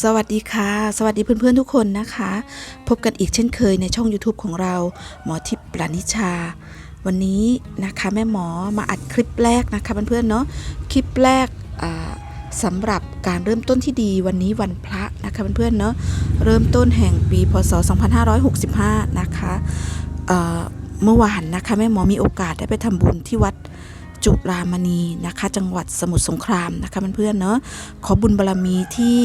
สวัสดีค่ะ สวัสดีเพื่อนๆทุกคนนะคะ พบกันอีกเช่นเคยในช่อง YouTube ของเรา หมอทิพย์ปรานิชา วันนี้นะคะแม่หมอมาอัดคลิปแรกนะคะเพื่อนๆเนาะคลิปแรกสำหรับการเริ่มต้นที่ดีวันนี้วันพระนะคะเพื่อนๆเนาะเริ่มต้นแห่งปีพศ 2565 นะคะเอ่อเมื่อวานนะคะแม่หมอมีโอกาสได้ไปทำบุญที่วัด จุฬามณีนะคะ จังหวัดสมุทรสงครามนะคะเพื่อนๆเนาะขอบุญบารรมีที่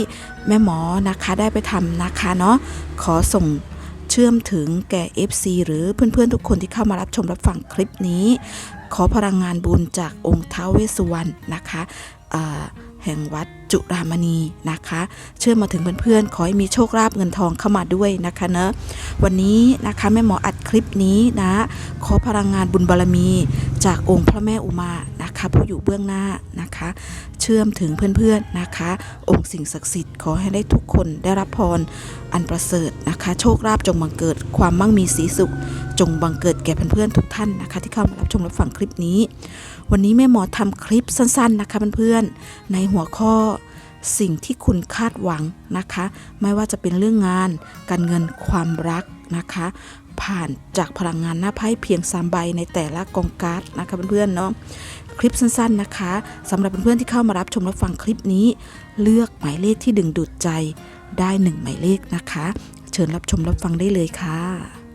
แม่หมอนะคะได้ไปทำนะคะเนาะขอส่งเชื่อมถึงแก่ FC หรือเพื่อนๆทุกคนที่เข้ามารับชมรับฟังคลิปนี้ ขอพลังงานบุญจากองค์ท้าวเวสสุวรรณนะคะ แห่งวัดจุฬามณีนะคะ เชื่อมมาถึงเพื่อนๆ ขอให้มีโชคลาภเงินทองเข้ามาด้วยนะคะเนอะวันนี้นะคะแม่หมออัดคลิปนี้นะ ขอพลังงานบุญบารมี จากองค์พระแม่อุมานะคะ ผู้อยู่เบื้องหน้านะคะ เชื่อมถึงเพื่อนๆนะคะ องค์สิ่งศักดิ์สิทธิ์ขอให้ได้ทุกคนได้รับพรอันประเสริฐนะคะ โชคลาภจงบังเกิดความมั่งมีสีสุข จงบังเกิดแก่เพื่อนๆทุกท่านนะคะ ที่เข้ามารับชมรับฟังคลิปนี้ วันนี้แม่หมอทำคลิปสั้นๆนะคะเพื่อนๆ ในหัวข้อสิ่งที่คุณคาดหวังนะคะ ไม่ว่าจะเป็นเรื่องงาน การเงินความรักนะคะ ผ่านจากพลังงานหน้าไพ่เพียง3ใบในแต่ละกองการ์ดนะคะเพื่อนๆเนาะคลิปสั้นๆนะคะสำหรับเพื่อนๆที่เข้ามารับชมรับฟังคลิปนี้ เลือกหมายเลขที่ดึงดูดใจได้หนึ่งหมายเลขนะคะ เชิญรับชมรับฟังได้เลยค่ะ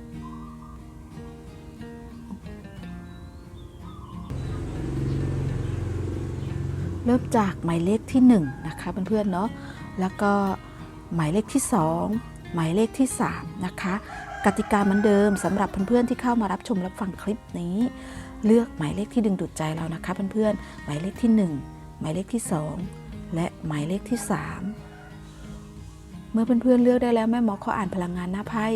เริ่มจากหมายเลขที่1นะคะเพื่อนๆเนาะแล้วก็หมายเลขที่ 2 หมายเลขที่ 3 นะคะ กติกาเหมือนเดิมสำหรับเพื่อนๆที่เข้ามารับชมรับฟังคลิปนี้ เลือกหมายเลขที่ดึงดูดใจเรานะคะเพื่อนๆหมายเลขที่ 1 หมายเลขที่ 2 และหมายเลขที่ 3เมื่อเพื่อนๆเลือกได้แล้วแม่หมอขออ่านพลังงานหน้าไพ่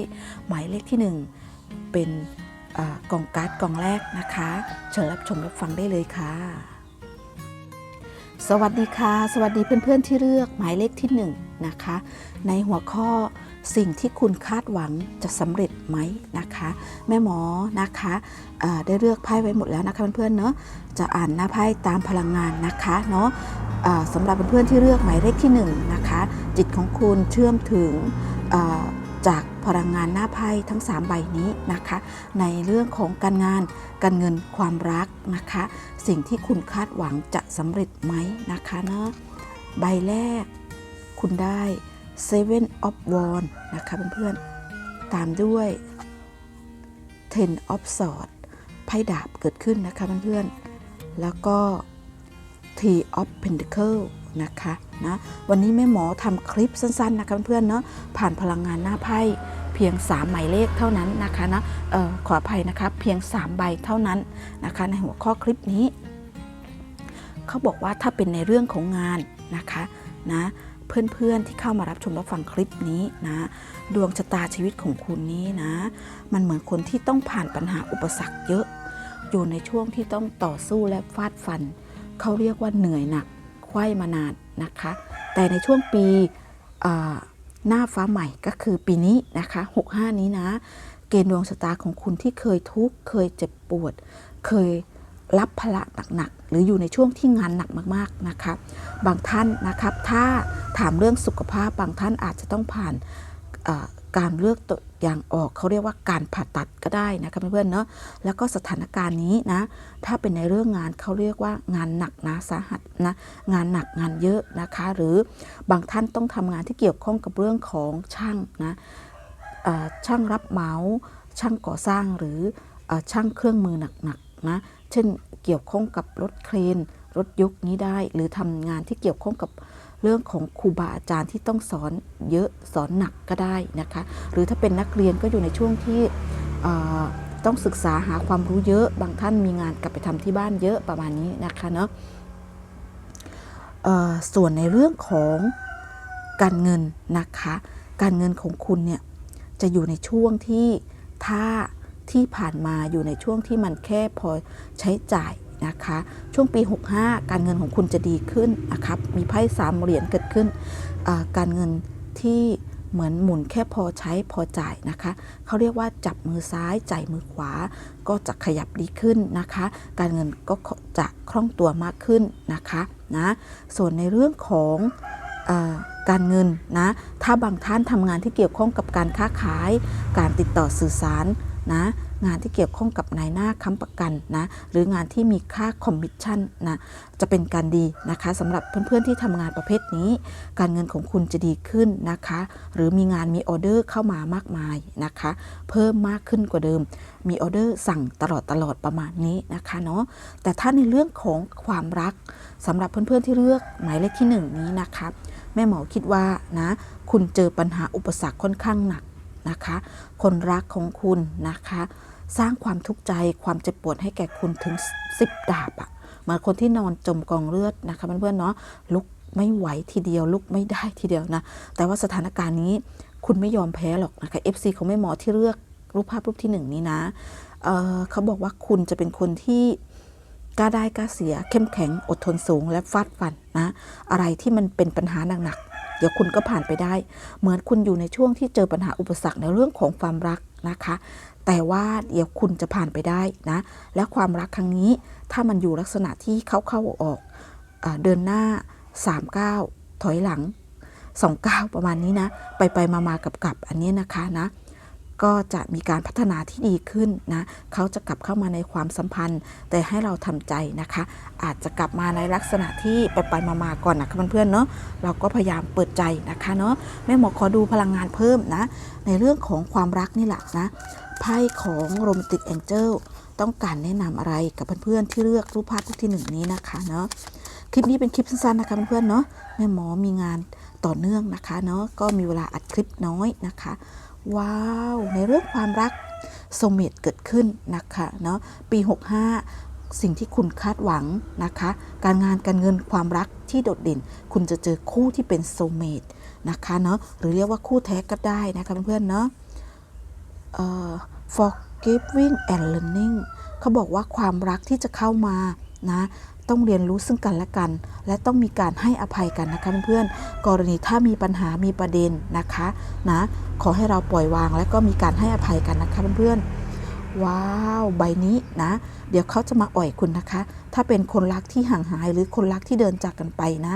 หมายเลขที่ 1 เป็นอกล่องการ์ดกล่องแรกนะคะ เชิญรับชมรับฟังได้เลยค่ะ สวัสดีค่ะ สวัสดีเพื่อนๆที่เลือกหมายเลขที่1นงนะคะ ในหัวข้อสิ่งที่คุณคาดหวังจะสำเร็จไหมนะคะ แม่หมอนะคะได้เลือกไพ่ไว้หมดแล้วนะคะเพื่อนๆเนาะจะอ่านหน้าไพ่ตามพลังงานนะคะเนาะสำหรับเพื่อนๆที่เลือกหมายเลขที่1นงนะคะจิตของคุณเชื่อมถึง จากพลังงานหน้าไพ่ทั้ง 3 ใบนี้นะคะ ในเรื่องของการงานการเงินความรักนะคะ สิ่งที่คุณคาดหวังจะสำเร็จไหมนะคะเนาะใบแรก คุณได้ Seven of Wands นะคะเพื่อนๆตามด้วย Ten of Swords ไพ่ดาบเกิดขึ้นนะคะเพื่อนๆแล้วก็ Three of Pentacles นะคะนะวันนี้แม่หมอทำคลิปสั้นๆนะคะเพื่อนๆเนาะผ่านพลังงานหน้าไพ่เพียง 3 หมายเลขเท่านั้นนะคะนะออขออภัยนะคะเพียง 3 ใบเท่านั้นนะคะ ในหัวข้อคลิปนี้ เขาบอกว่าถ้าเป็นในเรื่องของงานนะคะนะเพื่อนๆที่เข้ามารับชมรับฟังคลิปนี้นะ ดวงชะตาชีวิตของคุณนี้นะ มันเหมือนคนที่ต้องผ่านปัญหาอุปสรรคเยอะ อยู่ในช่วงที่ต้องต่อสู้และฟาดฟัน เขาเรียกว่าเหนื่อยหนัก ไขว้มานานนะคะ แต่ในช่วงปีหน้าฟ้าใหม่ก็คือปีนี้นะคะ65 นี้นะ เกณฑ์ดวงชะตาของคุณที่เคยทุกข์เคยเจ็บปวด เคยรับภาระหนักๆหรืออยู่ในช่วงที่งานหนักมากๆนะคะบางท่านนะครับถ้าถามเรื่องสุขภาพบางท่านอาจจะต้องผ่าน การเลือกตัวอย่างออกเขาเรียกว่าการผ่าตัดก็ได้นะคะเพื่อนๆเนาะแล้วก็สถานการณ์นี้นะถ้าเป็นในเรื่องงานเขาเรียกว่างานหนักนะสาหัสนะงานหนักงานเยอะนะคะ หรือบางท่านต้องทำงานที่เกี่ยวข้องกับเรื่องของช่างนะช่างรับเหมาช่างก่อสร้างหรืออช่างเครื่องมือหนักๆนะเช่นเกี่ยวข้องกับรถเครนรถยกนี้ได้ หรือทำงานที่เกี่ยวข้องกับ เรื่องของครูบาอาจารย์ที่ต้องสอนเยอะสอนหนักก็ได้นะคะ หรือถ้าเป็นนักเรียนก็อยู่ในช่วงที่ต้องศึกษาหาความรู้เยอะบางท่านมีงานกลับไปทำที่บ้านเยอะประมาณนี้นะคะเนาะส่วนในเรื่องของการเงินนะคะ การเงินของคุณเนี่ยจะอยู่ในช่วงที่ถ้าที่ผ่านมาอยู่ในช่วงที่มันแค่พอใช้จ่าย นะคะ ช่วงปี 65 การเงินของคุณจะดีขึ้นนะครับ มีไพ่สามเหรียญเกิดขึ้น การเงินที่เหมือนหมุนแค่พอใช้พอจ่ายนะคะ เขาเรียกว่าจับมือซ้ายจ่ายมือขวา ก็จะขยับดีขึ้นนะคะ การเงินก็จะคล่องตัวมากขึ้นนะคะนะ ส่วนในเรื่องของอการเงินนะ ถ้าบางท่านทำงานที่เกี่ยวข้องกับการค้าขาย การติดต่อสื่อสารนะ งานที่เกี่ยวข้องกับนายหน้าค้ำประกันนะหรืองานที่มีค่าคอมมิชชั่นนะจะเป็นการดีนะคะสำหรับเพื่อนๆที่ทำงานประเภทนี้ การเงินของคุณจะดีขึ้นนะคะ หรือมีงานมีออเดอร์เข้ามามากมายนะคะ เพิ่มมากขึ้นกว่าเดิม มีออเดอร์สั่งตลอดตลอดประมาณนี้นะคะเนาะแต่ถ้าในเรื่องของความรักสำหรับเพื่อนๆที่เลือกหมายเลขที่หนึ่งนี้นะคะแม่หมอคิดว่านะคุณเจอปัญหาอุปสรรคค่อนข้างหนัก นะคะ คนรักของคุณนะคะ สร้างความทุกข์ใจความเจ็บปวดให้แก่คุณถึง 10 ดาบอะเหมือนคนที่นอนจมกองเลือดนะคะเพื่อนๆเนาะลุกไม่ไหวทีเดียวลุกไม่ได้ทีเดียวนะ แต่ว่าสถานการณ์นี้คุณไม่ยอมแพ้หรอกนะคะ FC ของแม่หมอที่เลือกรูปภาพรูปที่หนึ่งนี้นะเเขาบอกว่าคุณจะเป็นคนที่กล้าได้กล้าเสียเข้มแข็งอดทนสูงและฟาดฟันนะ อะไรที่มันเป็นปัญหาหนักๆ เดี๋ยวคุณก็ผ่านไปได้ เหมือนคุณอยู่ในช่วงที่เจอปัญหาอุปสรรคในเรื่องของความรักนะคะ แต่ว่าเดี๋ยวคุณจะผ่านไปได้นะ และความรักครั้งนี้ถ้ามันอยู่ลักษณะที่เข้าเข้าๆออกๆอ่าเดินหน้า3ก้าถอยหลัง2ก้าประมาณนี้นะ ไปไปมามากับกับๆอันนี้นะคะนะ ก็จะมีการพัฒนาที่ดีขึ้นนะเขาจะกลับเข้ามาในความสัมพันธ์ แต่ให้เราทำใจนะคะ อาจจะกลับมาในลักษณะที่ไปไปมามาก่อนนะคะเพื่อนๆเนาะเราก็พยายามเปิดใจนะคะเนาะแม่หมอขอดูพลังงานเพิ่มนะ ในเรื่องของความรักนี่แหละนะไพ่ของโรแมนติกแองเจิลต้องการแนะนำอะไรกับเพื่อนๆที่เลือกรูปภาพรูปที่หนึ่งนี้นะคะเนาะคลิปนี้เป็นคลิปสั้นๆนะคะเพื่อนๆเนาะแม่หมอมีงานต่อเนื่องนะคะเนาะก็มีเวลาอัดคลิปน้อยนะคะ ว้าว ในเรื่องความรักโซเมตเกิดขึ้นนะคะเนาะปี 65 สิ่งที่คุณคาดหวังนะคะ การงานการเงินความรักที่โดดเด่น คุณจะเจอคู่ที่เป็นโซเมตนะคะเนาะหรือเรียกว่าคู่แท้ก็ได้นะคะเพื่อนๆเนาะเอ่อ forgiving and learning เขาบอกว่าความรักที่จะเข้ามานะ ต้องเรียนรู้ซึ่งกันและกัน และต้องมีการให้อภัยกันนะคะเพื่อนๆกรณีถ้ามีปัญหามีประเด็นนะคะนะขอให้เราปล่อยวาง และก็มีการให้อภัยกันนะคะเพื่อนๆว้าวใบนี้นะ เดี๋ยวเขาจะมาอ่อยคุณนะคะ ถ้าเป็นคนรักที่ห่างหายหรือคนรักที่เดินจากกันไปนะ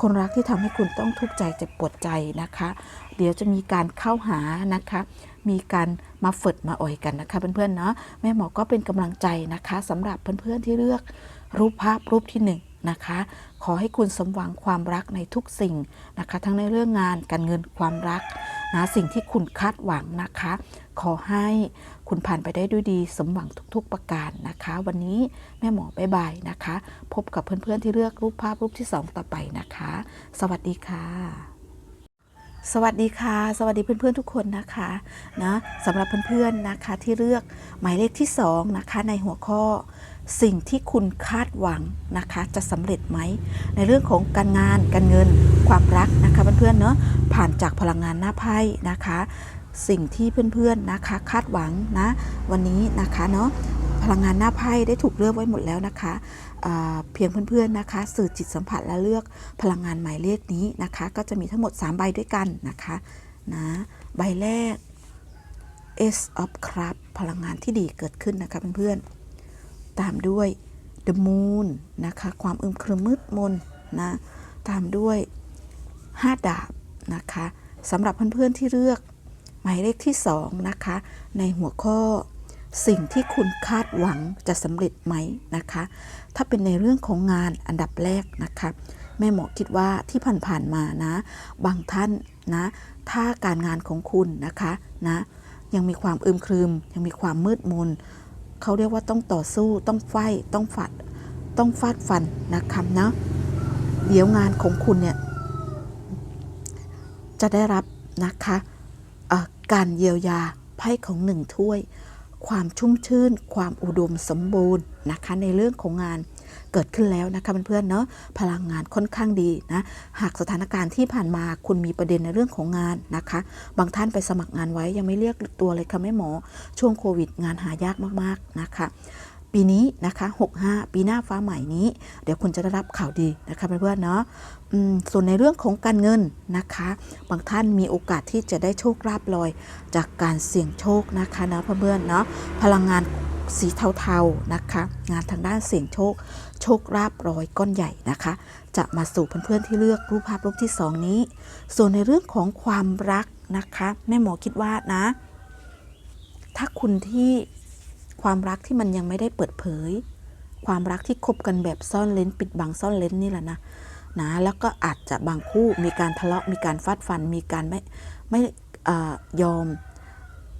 คนรักที่ทำให้คุณต้องทุกข์ใจเจ็บปวดใจนะคะ เดี๋ยวจะมีการเข้าหานะคะมีการมาฝึดมาอ่อยกันนะคะเพื่อนๆเนาะแม่หมอก็เป็นกำลังใจนะคะสำหรับเพื่อนๆที่เลือก รูปภาพรูปที่หนึ่งนะคะ ขอให้คุณสมหวังความรักในทุกสิ่งนะคะ ทั้งในเรื่องงานการเงินความรักนะสิ่งที่คุณคาดหวังนะคะ ขอให้คุณผ่านไปได้ด้วยดี สมหวังทุก ๆ ประการนะคะ วันนี้แม่หมอบายบายนะคะ พบกับเพื่อนๆที่เลือกรูปภาพรูปที่สองต่อไปนะคะ สวัสดีค่ะ สวัสดีค่ะ สวัสดีเพื่อนๆทุกคนนะคะนะสำหรับเพื่อนๆนะคะที่เลือกหมายเลขที่2นะคะในหัวข้อสิ่งที่คุณคาดหวังนะคะ จะสำเร็จไหม ในเรื่องของการงานการเงินความรักนะคะเพื่อนๆเนาะผ่านจากพลังงานหน้าไพ่นะคะ สิ่งที่เพื่อนๆนะคะ คาดหวังนะ วันนี้นะคะเนาะพลังงานหน้าไพ่ได้ถูกเลือกไว้หมดแล้วนะคะ เพียงเพื่อนๆนะคะ สื่อจิตสัมผัสและเลือกพลังงานหมายเลขนี้นะคะ ก็จะมีทั้งหมด 3 ใบด้วยกันนะคะนะใบแรก Ace of Cup พลังงานที่ดีเกิดขึ้นนะคะเพื่อนๆตามด้วย The Moon นะคะ ความอึมครึมมืดมนนะตามด้วย 5 ดาบนะคะสำหรับเพื่อนๆที่เลือกหมายเลขที่ 2 นะคะ ในหัวข้อ สิ่งที่คุณคาดหวังจะสำเร็จไหมนะคะ ถ้าเป็นในเรื่องของงานอันดับแรกนะคะ แม่หมอคิดว่าที่ผ่านๆมานะ บางท่านนะ ถ้าการงานของคุณนะคะนะยังมีความอึมครึม ยังมีความมืดมนเขาเรียกว่าต้องต่อสู้ต้องไฟต้องฝัด ต้องฟาดฟันนะคะนะเดี๋ยวงานของคุณเนี่ยจะได้รับนะคะการเยียวยาไพ่ของหนึ่งถ้วย ความชุ่มชื่น ความอุดมสมบูรณ์นะคะในเรื่องของงานเกิดขึ้นแล้วนะคะเพื่อนๆเนาะพลังงานค่อนข้างดีนะหากสถานการณ์ที่ผ่านมาคุณมีประเด็นในเรื่องของงานนะคะ บางท่านไปสมัครงานไว้ยังไม่เรียกตัวเลยค่ะแม่หมอ ช่วงโควิดงานหายากมากๆนะคะ ปีนี้นะคะ65 ปีหน้าฟ้าใหม่นี้ เดี๋ยวคุณจะได้รับข่าวดีนะคะเพื่อนๆเนาะส่วนในเรื่องของการเงินนะคะ บางท่านมีโอกาสที่จะได้โชคลาภลอย จากการเสี่ยงโชคนะคะนะเพื่อนๆเนาะพลังงานสีเทาๆนะคะ งานทางด้านเสี่ยงโชค โชคราบรอยก้อนใหญ่นะคะ จะมาสู่เพื่อนๆที่เลือกรูปภาพรูปที่ 2 นี้ ส่วนในเรื่องของความรักนะคะ แม่หมอคิดว่านะ ถ้าคุณที่ ความรักที่มันยังไม่ได้เปิดเผย ความรักที่คบกันแบบซ่อนเลนปิดบังซ่อนเลนนี่แหละนะนะแล้วก็อาจจะบางคู่มีการทะเลาะมีการฟาดฟัน มีการไม่ไม่อยอม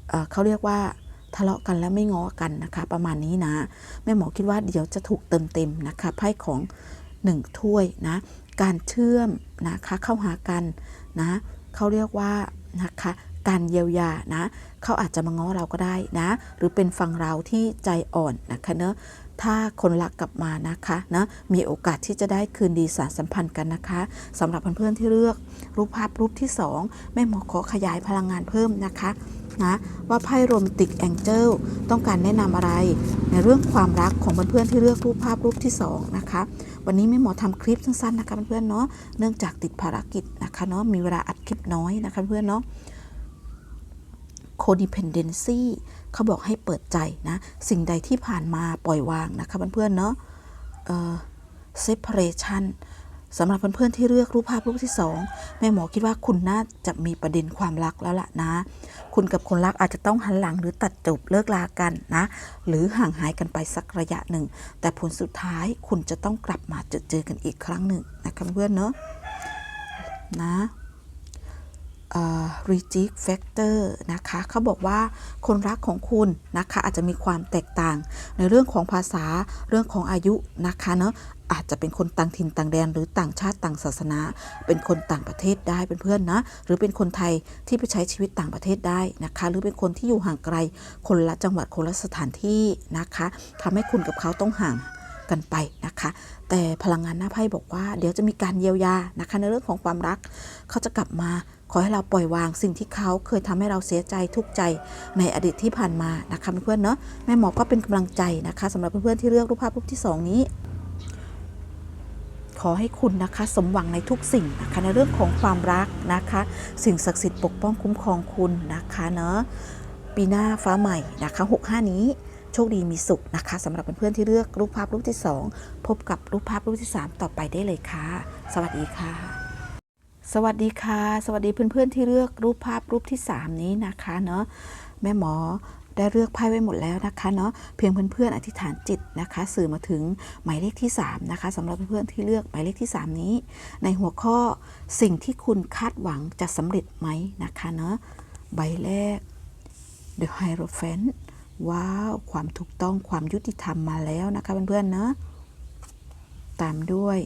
เอเขาเรียกว่าทะเลาะกันแล้วไม่ง้อกันนะคะ ประมาณนี้นะ แม่หมอคิดว่าเดี๋ยวจะถูกเติมเต็มนะคะไพ่ของหนึ่งถ้วยนะ การเชื่อมนะคะเข้าหากันนะเขาเรียกว่านะคะ การเยียวยานะเขาอาจจะมาง้อเราก็ได้นะ หรือเป็นฝั่งเราที่ใจอ่อนนะคะเนอะถ้าคนรักกลับมานะคะนะมีโอกาสที่จะได้คืนดีสารสัมพันธ์กันนะคะสำหรับเพื่อนๆที่เลือกรูปภาพรูปที่ 2 แม่หมอขอขยายพลังงานเพิ่มนะคะนะว่าไพ่โรแมนติกแองเจิลต้องการแนะนำอะไร ในเรื่องความรักของเพื่อนๆที่เลือกรูปภาพรูปที่ 2 นะคะ วันนี้แม่หมอทำคลิปสั้นๆนะคะเพื่อนๆเนาะเนื่องจากติดภารกิจนะคะเนาะมีเวลาอัดคลิปน้อยนะคะเพื่อนเนาะ codependency เขาบอกให้เปิดใจนะ สิ่งใดที่ผ่านมาปล่อยวางนะคะเพื่อนๆเนาะเอ่อ separation สำหรับเพื่อนๆที่เลือกรูปภาพรูปที่ 2 แม่หมอคิดว่าคุณน่าจะมีประเด็นความรักแล้วล่ะนะ คุณกับคนรักอาจจะต้องหันหลังหรือตัดจบเลิกลากันนะ หรือห่างหายกันไปสักระยะหนึ่ง แต่ผลสุดท้ายคุณจะต้องกลับมาเจอเจอกันอีกครั้งหนึ่งนะคะเพื่อนๆเนาะนะ reject factor นะคะเขาบอกว่าคนรักของคุณนะคะอาจจะมีความแตกต่าง ในเรื่องของภาษาเรื่องของอายุนะคะเนาะอาจจะเป็นคนต่างถิ่นต่างแดนหรือต่างชาติต่างศาสนา เป็นคนต่างประเทศได้เป็นเพื่อนนะ หรือเป็นคนไทยที่ไปใช้ชีวิตต่างประเทศได้นะคะ หรือเป็นคนที่อยู่ห่างไกล คนละจังหวัดคนละสถานที่นะคะทำให้คุณกับเขาต้องห่างกันไปนะคะ แต่พลังงานหน้าไพ่บอกว่า เดี๋ยวจะมีการเยียวยานะคะ ในเรื่องของความรักเขาจะกลับมา ขอให้เราปล่อยวางสิ่งที่เขาเคยทำให้เราเสียใจทุกข์ใจในอดีตที่ผ่านมานะคะเพื่อนๆเนาะแม่หมอก็เป็นกำลังใจนะคะสำหรับเพื่อนๆที่เลือกรูปภาพรูปที่สองนี้ขอให้คุณนะคะสมหวังในทุกสิ่งนะคะในเรื่องของความรักนะคะ สิ่งศักดิ์สิทธิ์ปกป้องคุ้มครองคุณนะคะเนาะปีหน้าฟ้าใหม่นะคะ65 นี้โชคดีมีสุขนะคะสำหรับเพื่อนๆที่เลือกรูปภาพรูปที่ 2 พบกับรูปภาพรูปที่ 3 ต่อไปได้เลยค่ะ สวัสดีค่ะ สวัสดีค่ะ สวัสดีเพื่อนๆที่เลือกรูปภาพรูปที่ 3 นี้นะคะเนาะแม่หมอได้เลือกไพ่ไว้หมดแล้วนะคะเนาะเพียงเพื่อนๆอธิษฐานจิตนะคะ สื่อมาถึงหมายเลขที่ 3 นะคะสำหรับเพื่อนๆที่เลือกหมายเลขที่ 3 นี้ ในหัวข้อสิ่งที่คุณคาดหวังจะสำเร็จไหมนะคะเนาะใบแรก The Hierophant ว้าวความถูกต้องความยุติธรรมมาแล้วนะคะเพื่อนๆเนาะตามด้วย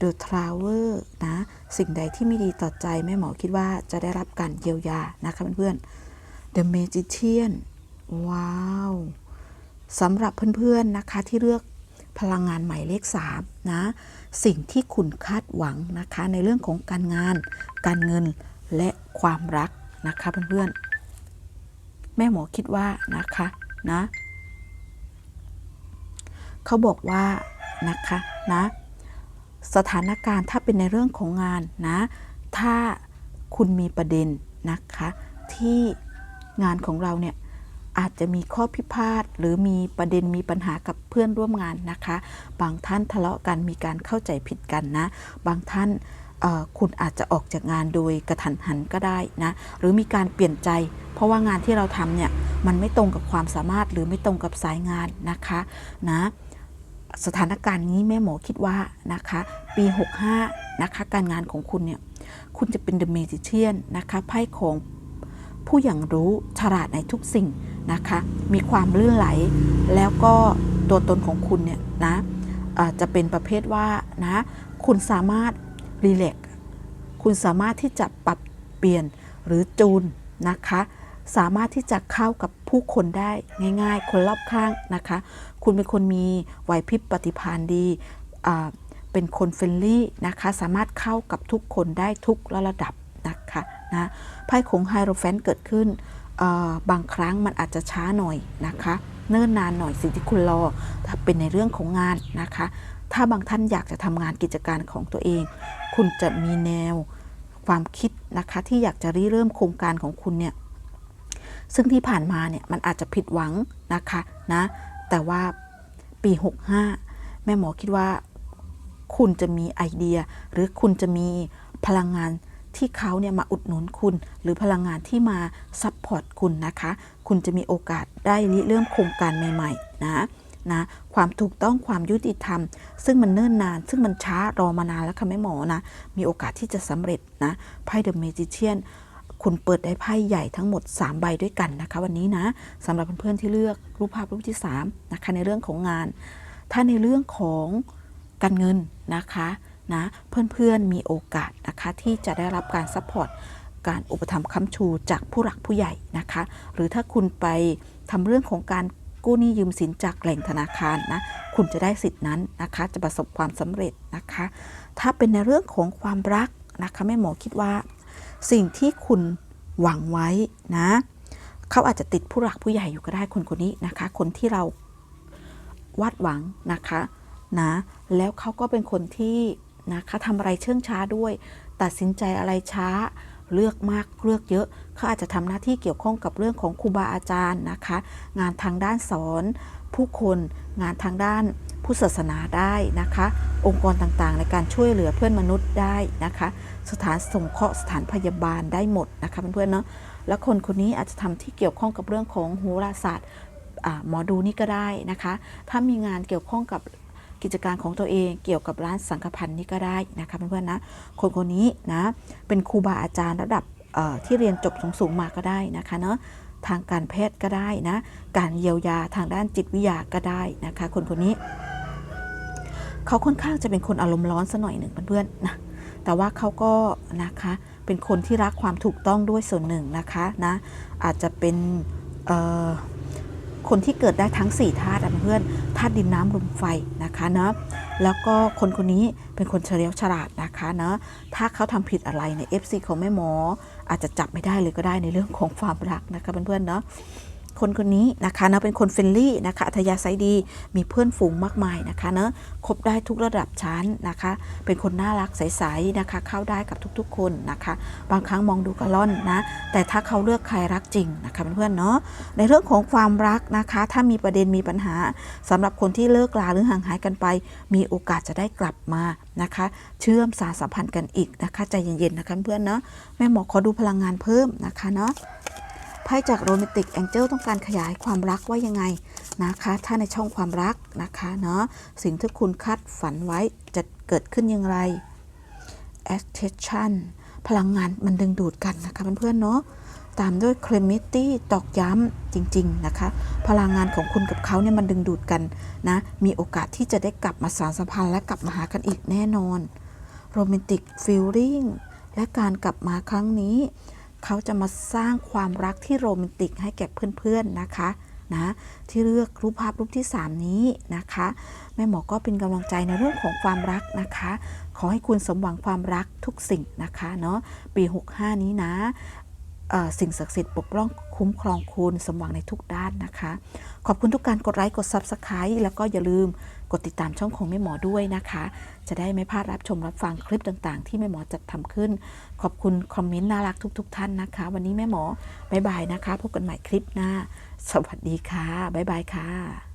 The Traveler นะ สิ่งใดที่ไม่ดีต่อใจแม่หมอคิดว่าจะได้รับการเยียวยานะคะเพื่อนๆ The Magician ว้าวสำหรับเพื่อนๆนะคะที่เลือกพลังงานหมายเลข3นะสิ่งที่คุณคาดหวังนะคะในเรื่องของการงาน การเงินและความรักนะคะเพื่อนๆ แม่หมอคิดว่านะคะนะเขาบอกว่านะคะนะ สถานการณ์ถ้าเป็นในเรื่องของงานนะ ถ้าคุณมีประเด็นนะคะ ที่งานของเราเนี่ยอาจจะมีข้อพิพาทหรือมีประเด็นมีปัญหากับเพื่อนร่วมงานนะคะ บางท่านทะเลาะกันมีการเข้าใจผิดกันนะ บางท่านคุณอาจจะออกจากงานโดยกระทันหันก็ได้นะ หรือมีการเปลี่ยนใจ เพราะว่างานที่เราทำเนี่ย มันไม่ตรงกับความสามารถหรือไม่ตรงกับสายงานนะคะนะ สถานการณ์นี้แม่หมอคิดว่านะคะปี 65นะคะการงานของคุณเนี่ยคุณจะเป็น The Magician นะคะไพ่ของผู้อย่างรู้ฉลาดในทุกสิ่งนะคะมีความลื่นไหล แล้วก็ตัวตนของคุณเนี่ยนะจะเป็นประเภทว่านะคุณสามารถรีเลกคุณสามารถที่จะปรับเปลี่ยนหรือจูนนะคะ สามารถที่จะเข้ากับผู้คนได้ง่าย ๆ คนรอบข้างนะคะ คุณเป็นคนมีไหวพริบปฏิภาณดีเป็นคนเฟรนลี่นะคะ สามารถเข้ากับทุกคนได้ทุกระดับนะคะนะไพ่ของไฮโรแฟนเกิดขึ้นบางครั้งมันอาจจะช้าหน่อยนะคะ เนิ่นนานหน่อยสิ่งที่คุณรอถ้าเป็นในเรื่องของงานนะคะ ถ้าบางท่านอยากจะทำงานกิจการของตัวเอง คุณจะมีแนวความคิดนะคะที่อยากจะริเริ่มโครงการของคุณเนี่ย ซึ่งที่ผ่านมาเนี่ยมันอาจจะผิดหวังนะคะนะแต่ว่าปี 65 แม่หมอคิดว่าคุณจะมีไอเดีย หรือคุณจะมีพลังงานที่เขาเนี่ยมาอุดหนุนคุณ หรือพลังงานที่มาซัพพอร์ตคุณนะคะ คุณจะมีโอกาสได้ริเริ่มโครงการใหม่ๆนะนะความถูกต้องความยุติธรรม ซึ่งมันเนิ่นนาน ซึ่งมันช้ารอมานานแล้วค่ะแม่หมอนะ มีโอกาสที่จะสำเร็จนะไพ่เดอะเมจิเชียน คุณเปิดได้ไพ่ใหญ่ทั้งหมด 3 ใบด้วยกันนะคะ วันนี้นะสำหรับเพื่อนๆที่เลือกรูปภาพรูปที่ 3 นะคะ ในเรื่องของงาน ถ้าในเรื่องของการเงินนะคะนะเพื่อนๆมีโอกาสนะคะที่จะได้รับการซัพพอร์ตการอุปถัมภ์ค้ำชูจากผู้หลักผู้ใหญ่นะคะ หรือถ้าคุณไปทำเรื่องของการกู้หนี้ยืมสินจากแหล่งธนาคารนะคุณจะได้สิทธินั้นนะคะ จะประสบความสำเร็จนะคะ ถ้าเป็นในเรื่องของความรักนะคะแม่หมอคิดว่า สิ่งที่คุณหวังไว้นะเขาอาจจะติดผู้หลักผู้ใหญ่อยู่ก็ได้คนคนนี้นะคะ คนที่เราวาดหวังนะคะนะแล้วเขาก็เป็นคนที่นะคะทำอะไรเชื่องช้าด้วย ตัดสินใจอะไรช้า เลือกมากเลือกเยอะเขาอาจจะทำหน้าที่เกี่ยวข้องกับเรื่องของครูบาอาจารย์นะคะ งานทางด้านสอน ผู้คนงานทางด้านผู้ศาสนาได้นะคะ องค์กรต่างๆ ในการช่วยเหลือเพื่อนมนุษย์ได้นะคะ สถานสงเคราะห์สถานพยาบาลได้หมดนะคะเพื่อนๆเนาะแล้วคนคนนี้อาจจะทำที่เกี่ยวข้องกับเรื่องของโหราศาสตร์หมอดูนี่ก็ได้นะคะ ถ้ามีงานเกี่ยวข้องกับกิจการของตัวเองเกี่ยวกับร้านสังฆพันธ์นี่ก็ได้นะคะเพื่อนๆนะคนคนนี้นะเป็นครูบาอาจารย์ระดับที่เรียนจบสูงๆมาก็ได้นะคะเนาะทางการแพทย์ก็ได้นะการเยียวยาทางด้านจิตวิทยาก็ได้นะคะ คนคนนี้ เขาค่อนข้างจะเป็นคนอารมณ์ร้อนซะหน่อยหนึ่งเพื่อนๆนะ แต่ว่าเขาก็นะคะเป็นคนที่รักความถูกต้องด้วยส่วนหนึ่งนะคะนะอาจจะเป็นคนที่เกิดได้ทั้ง4ธาตุเพื่อนธาตุดินน้ำลมไฟนะคะเนาะแล้วก็คนคนนี้เป็นคนเฉลียวฉลาดนะคะเนาะถ้าเขาทำผิดอะไรใน FC ของแม่หมอ อาจจะจับไม่ได้เลยก็ได้ในเรื่องของความรักนะคะเพื่อนๆเนาะ คนคนนี้นะคะเนาะเป็นคนเฟรนลี่นะคะอัธยาศัยดีมีเพื่อนฝูงมากมายนะคะเนาะคบได้ทุกระดับชั้นนะคะ เป็นคนน่ารักใสๆนะคะ เข้าได้กับทุกๆ คนนะคะ บางครั้งมองดูกระล่อนนะแต่ถ้าเขาเลือกใครรักจริงนะคะเพื่อนๆเนาะในเรื่องของความรักนะคะ ถ้ามีประเด็นมีปัญหาสำหรับคนที่เลิกลาหรือห่างหายกันไป มีโอกาสจะได้กลับมานะคะ เชื่อมสารสัมพันธ์กันอีกนะคะใจเย็นๆนะคะเพื่อนๆเนาะแม่หมอขอดูพลังงานเพิ่มนะคะเนาะ ไพ่จากโรแมนติกแองเจิลต้องการขยายความรักว่ายังไงนะคะ ถ้าในช่องความรักนะคะเนาะสิ่งที่คุณคาดฝันไว้จะเกิดขึ้นอย่างไร attention พลังงานมันดึงดูดกันนะคะเพื่อนๆเนาะตามด้วย c l e m i t y ตอกย้ำจริง ๆ นะคะ พลังงานของคุณกับเขาเนี่ยมันดึงดูดกันนะ มีโอกาสที่จะได้กลับมาสานสัมพันธ์และกลับมาหากันอีกแน่นอนโรแมนติกฟีลลิ่งและการกลับมาครั้งนี้ เขาจะมาสร้างความรักที่โรแมนติกให้แก่เพื่อนๆนะคะนะที่เลือกรูปภาพรูปที่ 3 นี้นะคะ แม่หมอก็เป็นกำลังใจในเรื่องของความรักนะคะ ขอให้คุณสมหวังความรักทุกสิ่งนะคะเนาะปี 65 นี้นะสิ่งศักดิ์สิทธิ์ปกป้องคุ้มครองคุณสมหวังในทุกด้านนะคะ ขอบคุณทุกการกดไลค์กด Subscribe แล้วก็อย่าลืม กดติดตามช่องของแม่หมอด้วยนะคะ จะได้ไม่พลาดรับชมรับฟังคลิปต่างๆ ที่แม่หมอจัดทำขึ้น ขอบคุณคอมเมนต์น่ารักทุก ๆ ท่านนะคะ วันนี้แม่หมอบายบายนะคะ พบกันใหม่คลิปหน้า สวัสดีค่ะบายบายค่ะ